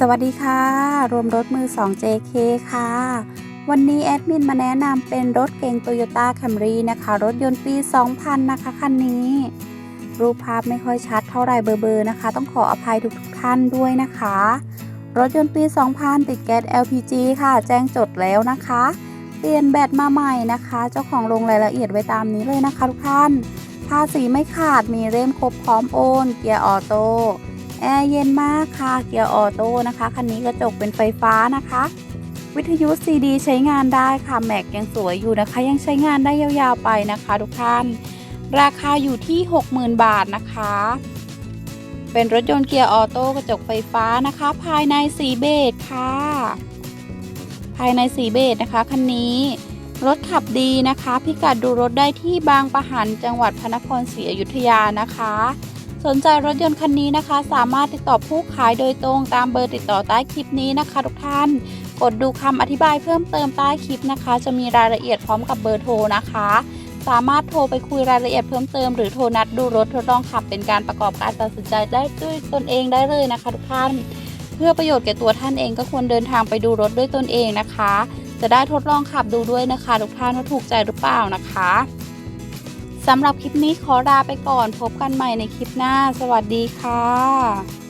สวัสดีค่ะ รวมรถมือ 2 JK ค่ะ วันนี้แอดมินมาแนะนำเป็นรถเก๋ง Toyota Camry นะคะ รถยนต์ปี 2000 นะคะคันนี้ รูปภาพไม่ค่อยชัดเท่าไหร่เบอร์ๆนะคะ ต้องขออภัยทุกทท่านด้วยนะคะ รถยนต์ปี 2000 ติดแก๊ส LPG ค่ะ แจ้งจดแล้วนะคะ เปลี่ยนแบตมาใหม่นะคะ เจ้าของลงรายละเอียดไว้ตามนี้เลยนะคะทุกท่าน ภาษีไม่ขาดมีเล่มครบพร้อมโอน เกียร์ออโต้ แอร์เย็นมากค่ะ เกียร์ออโต้นะคะ คันนี้กระจกเป็นไฟฟ้านะคะ วิทยุซีดีใช้งานได้ค่ะแม็กยังสวยอยู่นะคะ ยังใช้งานได้ยาวๆไปนะคะ ทุกท่าน ราคาอยู่ที่ 60,000 บาทนะคะ เป็นรถยนต์เกียร์ออโต้กระจกไฟฟ้านะคะ ภายในสีเบจค่ะ ภายในสีเบจนะคะคันนี้รถขับดีนะคะ พิกัดดูรถได้ที่บางปะหันจังหวัดพระนครศรีอยุธยานะคะ สนใจรถยนต์คันนี้นะคะ สามารถติดต่อผู้ขายโดยตรงตามเบอร์ติดต่อใต้คลิปนี้นะคะทุกท่าน กดดูคำอธิบายเพิ่มเติมใต้คลิปนะคะ จะมีรายละเอียดพร้อมกับเบอร์โทรนะคะ สามารถโทรไปคุยรายละเอียดเพิ่มเติมหรือโทรนัดดูรถทดลองขับเป็นการประกอบการตัดสินใจได้ด้วยตนเองได้เลยนะคะทุกท่าน เพื่อประโยชน์แก่ตัวท่านเองก็ควรเดินทางไปดูรถด้วยตนเองนะคะ จะได้ทดลองขับดูด้วยนะคะทุกท่านว่าถูกใจหรือเปล่านะคะ สำหรับคลิปนี้ขอลาไปก่อนพบกันใหม่ในคลิปหน้า สวัสดีค่ะ